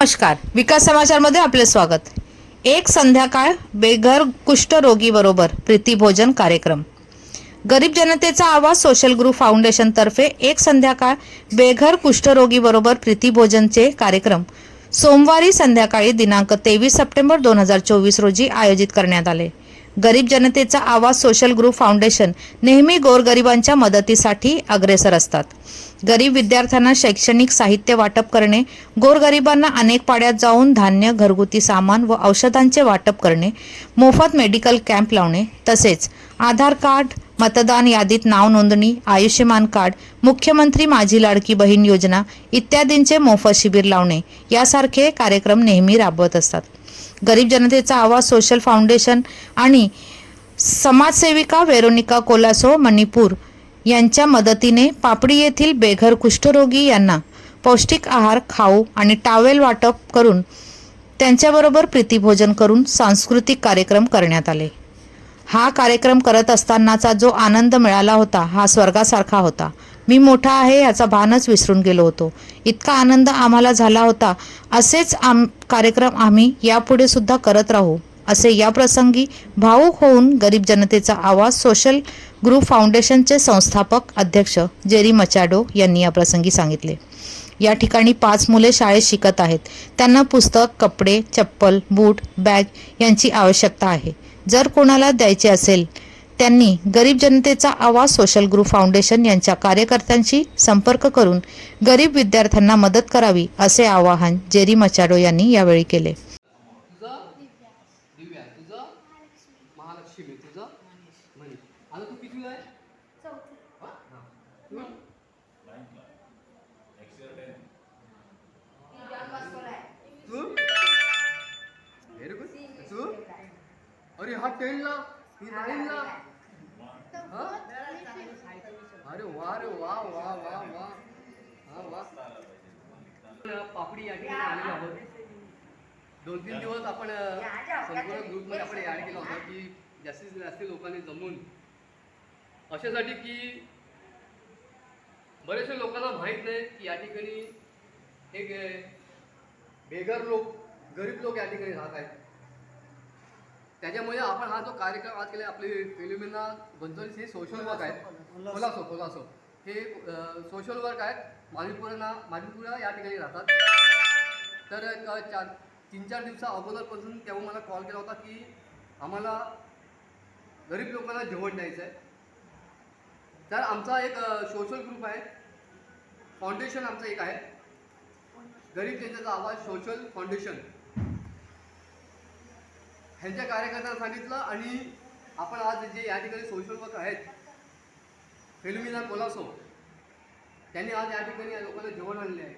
नमस्कार. विकास समाचारमध्ये आपले स्वागत. एक संध्याकाळ बेघर कुष्ठरोगीबरोबर प्रीतीभोजन कार्यक्रम. गरीब जनतेचा आवाज सोशल ग्रुप फाउंडेशनतर्फे एक संध्याकाळ बेघर कुष्ठरोगीबरोबर प्रीतीभोजनचे कार्यक्रम. सोमवारी संध्याकाळी दिनांक तेवीस सप्टेंबर दोन हजार चोवीस रोजी आयोजित करण्यात आले. गरीब जनतेचा आवाज सोशल ग्रुप फाउंडेशन नेहमी गोरगरिबांच्या मदतीसाठी अग्रेसर असतात. गरीब विद्यार्थ्यांना शैक्षणिक साहित्य वाटप करणे गोरगरिबांना अनेक पाड्यात जाऊन धान्य घरगुती सामान व औषधांचे वाटप करणे मोफत मेडिकल कॅम्प लावणे तसेच आधार कार्ड मतदान यादीत नाव नोंदणी आयुष्यमान कार्ड मुख्यमंत्री माझी लाडकी बहीण योजना इत्यादींचे मोफत शिबिर लावणे यासारखे कार्यक्रम नेहमी राबवत असतात. गरीब जनतेचा आवाज सोशल फाउंडेशन आणि समाजसेविका वेरोनिका कोलासो मणिपूर यांच्या मदतीने पापडी येथील बेघर कुष्ठरोगी यांना पौष्टिक आहार खाऊ आणि टावेल वाटप करून त्यांच्याबरोबर प्रीतीभोजन करून सांस्कृतिक कार्यक्रम करण्यात आले. हा कार्यक्रम करत असतानाचा जो आनंद मिळाला होता हा स्वर्गासारखा होता. मी मोठा आहे याचा भानच विसरून गेलो होतो. इतका आनंद आम्हाला झाला होता. असेच आम कार्यक्रम आम्ही यापुढे सुद्धा करत राहू असे या प्रसंगी भाऊक होऊन गरीब जनतेचा आवाज सोशल ग्रुप फाउंडेशनचे संस्थापक अध्यक्ष जेरी मचाडो यांनी या प्रसंगी सांगितले. या ठिकाणी पाच मुले शाळेत शिकत आहेत. त्यांना पुस्तक कपडे चप्पल बूट बॅग यांची आवश्यकता आहे. जर कोणाला द्यायचे असेल त्यांनी गरीब जनतेचा आवाज सोशल ग्रुप फाउंडेशन यांच्या कार्यकर्त्यांशी संपर्क करून गरीब विद्यार्थ्यांना मदत करावी असे आवाहन जेरी मचाडो यांनी यावेळी केले हा? अरे हा टेनला ही नाईनला अरे वा रे वा वा वा वा. हा वा. पापडी या ठिकाणी आलेलो आहोत. दोन तीन दिवस आपण संपूर्ण ग्रुपमध्ये आपण ॲड केला होता की जास्तीत जास्त लोकांनी जमून अशासाठी की बरेचशा लोकांना माहीत नाही की या ठिकाणी एक बेघर लोक गरीब लोक या ठिकाणी राहत आहेत. त्याच्यामुळे आपण हा जो कार्यक्रम आज केला आपले फिलिमिना गंतवलीस हे सोशल वर्क आहेत. कोलासो कोलासो हे सोशल वर्क आहेत. मालिपुरा मालिपुरा या ठिकाणी राहतात. तर एक चार तीन चार दिवसा अगोदरपासून तेव्हा मला कॉल केला होता की आम्हाला गरीब लोकांना जेवण द्यायचं आहे. तर आमचा एक सोशल ग्रुप आहे. फाउंडेशन आमचं एक आहे. गरीब जनतेचा आवाज सोशल फाउंडेशन ह्यांच्या कार्यकर्त्यांना सांगितलं आणि आपण आज जे या ठिकाणी सोशल वर्क आहेत फेलुमिना कोलासो त्यांनी आज या ठिकाणी या लोकांना जेवण आणले आहे.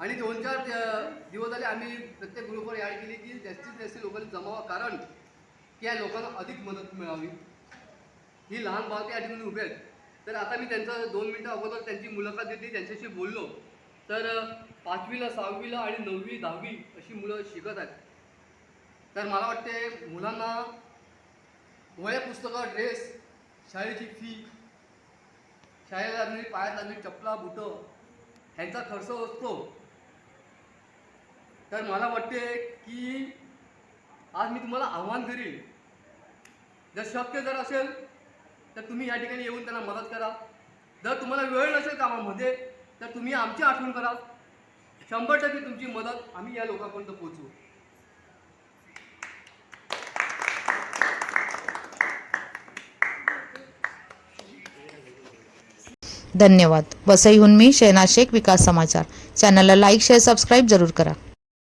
आणि दोन चार दिवस झाले आम्ही प्रत्येक ग्रुपवर ॲड केली की जास्तीत जास्त लोकांनी जमावा कारण की या लोकांना अधिक मदत मिळावी. ही लहान बालके या ठिकाणी उभे आहेत. तर आता मी त्यांचं दोन मिनटं अगोदर त्यांची मुलाखत घेतली त्यांच्याशी बोललो. तर पाचवीला सहावीला आणि नववी दहावी अशी मुलं शिकत आहेत. तर मला वाटते मुलांना वया पुस्तकं ड्रेस शाळेची फी शाळेला लागणारी पायात लागणारी चपला बुटं ह्यांचा खर्च असतो. तर मला वाटते की आज मी तुम्हाला आव्हान करीन. जर शक्य जर असेल तर तुम्ही या ठिकाणी येऊन त्यांना मदत करा. जर तुम्हाला वेळ नसेल कामामध्ये तर तुम्ही आमची आठवण करा. शंभर टक्के तुमची मदत आम्ही या लोकांपर्यंत पोहोचवू. धन्यवाद. वसईहून मी शहनाज शेख विकास समाचार. चॅनलला लाईक शेअर सबस्क्राईब जरूर करा.